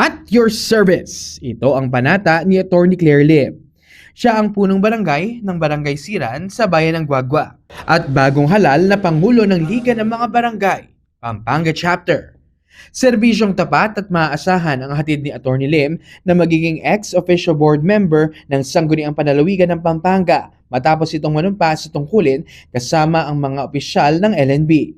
At your service, ito ang panata ni Atty. Claire Lim. Siya ang punong barangay ng Barangay Siran sa bayan ng Guagua at bagong halal na Pangulo ng Liga ng mga Barangay, Pampanga Chapter. Serbisyong tapat at maaasahan ang hatid ni Atty. Lim na magiging ex-official board member ng Sangguniang Panalawigan ng Pampanga matapos itong manumpa sa tungkulin kasama ang mga opisyal ng LNB.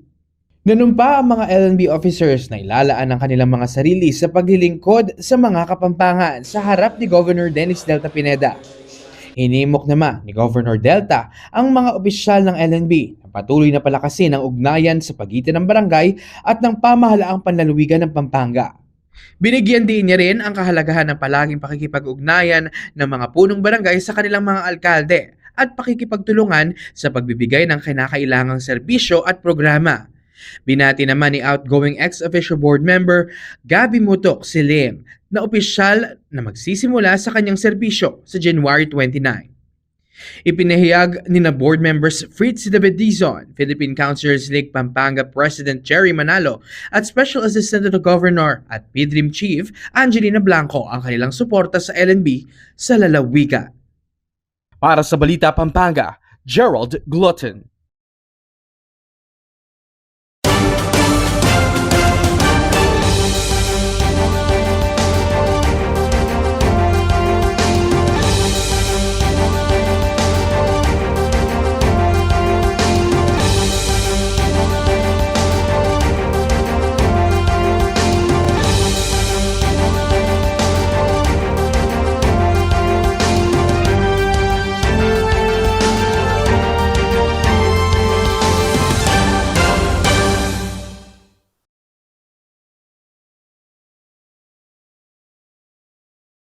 Nanumpa ang mga LNB officers na ilalaan ang kanilang mga sarili sa paglilingkod sa mga kapampangan sa harap ni Governor Dennis Delta Pineda. Hinimok naman ni Governor Delta ang mga opisyal ng LNB na patuloy na palakasin ang ugnayan sa pagitan ng barangay at ng pamahalaang panlalawigan ng Pampanga. Binigyan din niya rin ang kahalagahan ng palaging pakikipag-ugnayan ng mga punong barangay sa kanilang mga alkalde at pakikipagtulungan sa pagbibigay ng kinakailangang serbisyo at programa. Binati naman ni outgoing ex-official board member Gabi Mutok si Lim na opisyal na magsisimula sa kanyang serbisyo sa January 29. Ipinahayag ni na board members Fritz David Dizon, Philippine Councilors League Pampanga President Jerry Manalo at Special Assistant to the Governor at PDRIM Chief Angelina Blanco ang kanilang suporta sa LNB sa lalawigan. Para sa Balita Pampanga, Gerald Glutton.